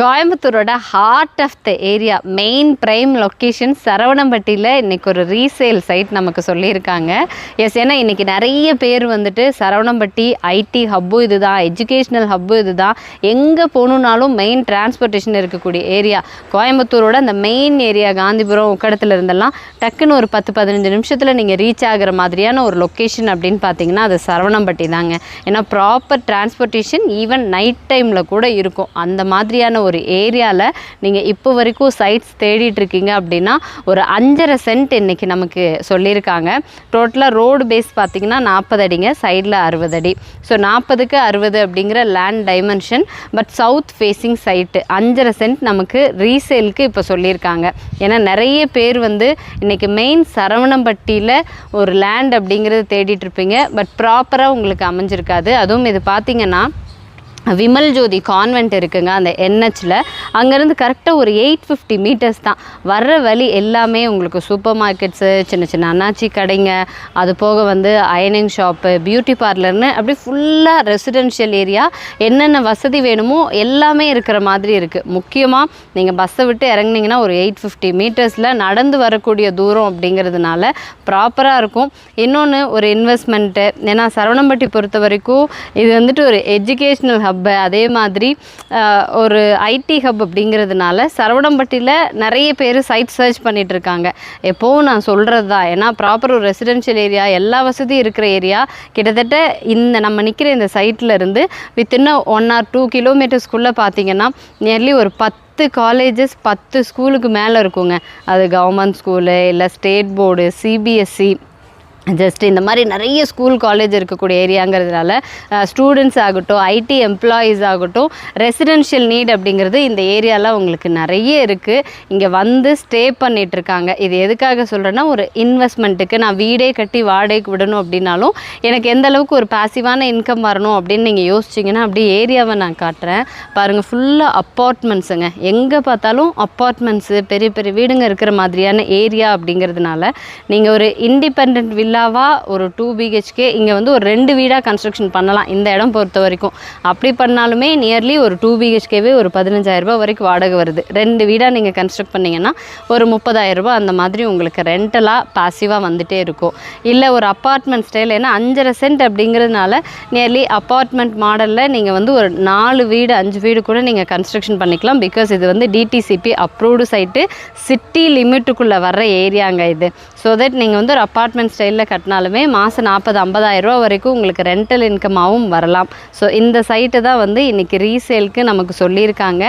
கோயம்புத்தூரோட heart of the area main prime location சரவணம்பட்டியில் இன்றைக்கி ஒரு resale side நமக்கு சொல்லியிருக்காங்க. எஸ் ஏன்னா இன்றைக்கி நிறைய பேர் வந்துட்டு சரவணம்பட்டி ஐடி ஹப்பு இது தான் எஜுகேஷ்னல் ஹப்பு இது தான் எங்கே போகணுன்னாலும் மெயின் டிரான்ஸ்போர்ட்டேஷன் இருக்கக்கூடிய ஏரியா கோயம்புத்தூரோட அந்த மெயின் ஏரியா காந்திபுரம் உக்கடத்தில் இருந்தெல்லாம் டக்குன்னு ஒரு பத்து பதினஞ்சு நிமிஷத்தில் நீங்கள் ரீச் ஆகிற மாதிரியான ஒரு லொக்கேஷன் அப்படின்னு பார்த்தீங்கன்னா அது சரவணம்பட்டி தாங்க. ஏன்னா ப்ராப்பர் டிரான்ஸ்போர்ட்டேஷன் ஈவன் நைட் டைமில் கூட இருக்கும். அந்த மாதிரியான ஒரு ஏரியாவில் நீங்கள் இப்போ வரைக்கும் சைட்ஸ் தேடிட்டு இருக்கீங்க அப்படின்னா ஒரு அஞ்சரை சென்ட் இன்றைக்கி நமக்கு சொல்லியிருக்காங்க. டோட்டலாக ரோடு பேஸ் பார்த்தீங்கன்னா நாற்பது அடிங்க சைடில் அறுபது அடி. ஸோ நாற்பதுக்கு அறுபது அப்படிங்கிற land dimension but south facing site அஞ்சரை சென்ட் நமக்கு ரீசேலுக்கு இப்போ சொல்லியிருக்காங்க. ஏன்னா நிறைய பேர் வந்து இன்றைக்கி மெயின் சரவணம்பட்டியில் ஒரு லேண்ட் அப்படிங்கிறது தேடிட்டு இருப்பீங்க பட் ப்ராப்பராக உங்களுக்கு அமைஞ்சிருக்காது. அதுவும் இது பார்த்தீங்கன்னா விமல் ஜோதி கான்வென்ட் இருக்குங்க அந்த என்ஹெச்சில் அங்கேருந்து கரெக்டாக ஒரு எயிட் ஃபிஃப்டி மீட்டர்ஸ் தான். வர்ற வழி எல்லாமே உங்களுக்கு சூப்பர் மார்க்கெட்ஸு சின்ன சின்ன அண்ணாச்சி கடைங்க அது போக வந்து அயனிங் ஷாப்பு பியூட்டி பார்லர்னு அப்படி ஃபுல்லாக ரெசிடென்ஷியல் ஏரியா என்னென்ன வசதி வேணுமோ எல்லாமே இருக்கிற மாதிரி இருக்குது முக்கியமாக நீங்கள் பஸ்ஸை விட்டு இறங்குனீங்கன்னா ஒரு எயிட் ஃபிஃப்டி மீட்டர்ஸில் நடந்து வரக்கூடிய தூரம் அப்படிங்கிறதுனால ப்ராப்பராக இருக்கும். இன்னொன்று ஒரு இன்வெஸ்ட்மெண்ட்டு ஏன்னா சரவணம்பட்டி பொறுத்த வரைக்கும் இது வந்துட்டு ஒரு எஜுகேஷ்னல் ஹப்பு அதே மாதிரி ஒரு ஐடி ஹப் அப்படிங்கிறதுனால சரவணம்பட்டியில் நிறைய பேர் சைட் சர்ச் பண்ணிகிட்ருக்காங்க இருக்காங்க எப்போவும் நான் சொல்கிறது தான் ஏன்னா ப்ராப்பர் ஒரு ரெசிடென்ஷியல் ஏரியா எல்லா வசதியும் இருக்கிற ஏரியா கிட்டத்தட்ட இந்த நம்ம நிற்கிற இந்த சைட்டில் இருந்து வித்தின் ஒன் ஆர் டூ கிலோமீட்டர்ஸ்குள்ளே பார்த்தீங்கன்னா நியர்லி ஒரு பத்து பத்து காலேஜஸ் பத்து ஸ்கூலுக்கு மேலே இருக்குங்க. அது கவர்மெண்ட் ஸ்கூலு இல்லை ஸ்டேட் போர்டு சிபிஎஸ்சி ஜஸ்ட் இந்த மாதிரி நிறைய ஸ்கூல் காலேஜ் இருக்கக்கூடிய ஏரியாங்கிறதுனால ஸ்டூடெண்ட்ஸ் ஆகட்டும் ஐடி எம்ப்ளாயீஸ் ஆகட்டும் ரெசிடென்ஷியல் நீட் அப்படிங்கிறது இந்த ஏரியாவில் உங்களுக்கு நிறைய இருக்குது இங்கே வந்து ஸ்டே பண்ணிகிட்ருக்காங்க இது எதுக்காக சொல்கிறேன்னா ஒரு இன்வெஸ்ட்மெண்ட்டுக்கு நான் வீடே கட்டி வாடகைக்கு விடணும் அப்படின்னாலும் எனக்கு எந்த அளவுக்கு ஒரு பாசிவான இன்கம் வரணும் அப்படின்னு நீங்கள் யோசிச்சிங்கன்னா அப்படியே ஏரியாவை நான் காட்டுறேன். பாருங்கள் ஃபுல்லாக அப்பார்ட்மெண்ட்ஸுங்க எங்கே பார்த்தாலும் அப்பார்ட்மெண்ட்ஸு பெரிய பெரிய வீடுங்க இருக்கிற மாதிரியான ஏரியா அப்படிங்கிறதுனால நீங்கள் ஒரு இண்டிபெண்ட் வில்லாவாக ஒரு டூ பிஹெச்கே இங்கே வந்து ஒரு ரெண்டு வீடாக கன்ஸ்ட்ரக்ஷன் பண்ணலாம் இந்த இடம் பொறுத்த வரைக்கும். அப்படி பண்ணாலுமே நியர்லி ஒரு டூ பிஹெச்கேவே ஒரு பதினஞ்சாயிரரூபா வரைக்கும் வாடகை வருது. ரெண்டு வீடாக நீங்கள் கன்ஸ்ட்ரக்ட் பண்ணிங்கன்னா ஒரு முப்பதாயிரரூபா அந்த மாதிரி உங்களுக்கு ரெண்டலாக பாசிவாக வந்துகிட்டே இருக்கும். இல்லை ஒரு அப்பார்ட்மெண்ட் ஸ்டைல் ஏன்னா அஞ்சரை சென்ட் அப்படிங்கிறதுனால நியர்லி அப்பார்ட்மெண்ட் மாடலில் நீங்கள் வந்து ஒரு நாலு வீடு அஞ்சு வீடு கூட நீங்கள் கன்ஸ்ட்ரக்ஷன் பண்ணிக்கலாம். பிகாஸ் இது வந்து டிடிசிபி அப்ரூவ்டு சைட்டு சிட்டி லிமிட்டுக்குள்ளே வர்ற ஏரியாங்க இது. ஸோ தட் நீங்கள் வந்து ஒரு அப்பார்ட்மெண்ட் ஸ்டைலில் கட்டினாலுமே மாதம் நாற்பது ஐம்பதாயிரம் ரூபா வரைக்கும் உங்களுக்கு ரெண்டல் இன்கமாகவும் வரலாம். ஸோ இந்த சைட்டு தான் வந்து இன்றைக்கி ரீசேலுக்கு நமக்கு சொல்லியிருக்காங்க.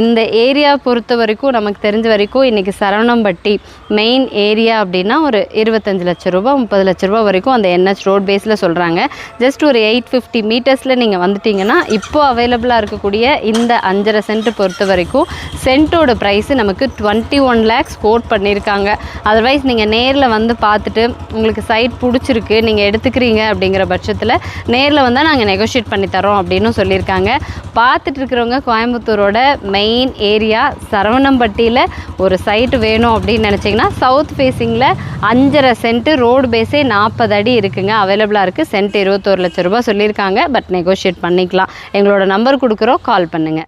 இந்த ஏரியா பொறுத்த வரைக்கும் நமக்கு தெரிஞ்ச வரைக்கும் இன்றைக்கி சரவணம்பட்டி மெயின் ஏரியா அப்படின்னா ஒரு இருபத்தஞ்சு லட்ச ரூபா முப்பது லட்ச ரூபா வரைக்கும் அந்த என்ஹெச் ரோட் பேஸில் சொல்கிறாங்க ஜஸ்ட் ஒரு எயிட் ஃபிஃப்டி மீட்டர்ஸில் நீங்கள் வந்துட்டீங்கன்னா இப்போது அவைலபிளாக இருக்கக்கூடிய இந்த அஞ்சரை சென்ட் பொறுத்த வரைக்கும் சென்ட்டோட ப்ரைஸு நமக்கு டுவெண்ட்டி ஒன் லேக்ஸ் கோட் பண்ணியிருக்காங்க. அதர்வைஸ் நீங்கள் நேரில் வந்து பார்த்துட்டு உங்களுக்கு சைட் பிடிச்சிருக்கு நீங்கள் எடுத்துக்கிறீங்க அப்படிங்கிற பட்சத்தில் நேரில் வந்தால் நாங்கள் நெகோஷியேட் பண்ணி தரோம் அப்படின்னு சொல்லியிருக்காங்க. பார்த்துட்டு இருக்கிறவங்க கோயம்புத்தூரோட மெயின் ஏரியா சரவணம்பட்டியில் ஒரு சைட் வேணும் அப்படின்னு நினச்சிங்கன்னா சவுத் ஃபேஸிங்கில் அஞ்சரை சென்ட்டு ரோடு பேஸே நாற்பது அடி இருக்குங்க. அவைலபிளாக இருக்குது சென்ட் இருபத்தோரு லட்ச ரூபா சொல்லியிருக்காங்க. பட் நெகோஷியேட் பண்ணிக்கலாம். எங்களோட நம்பர் கொடுக்குறோம். கால் பண்ணுங்கள்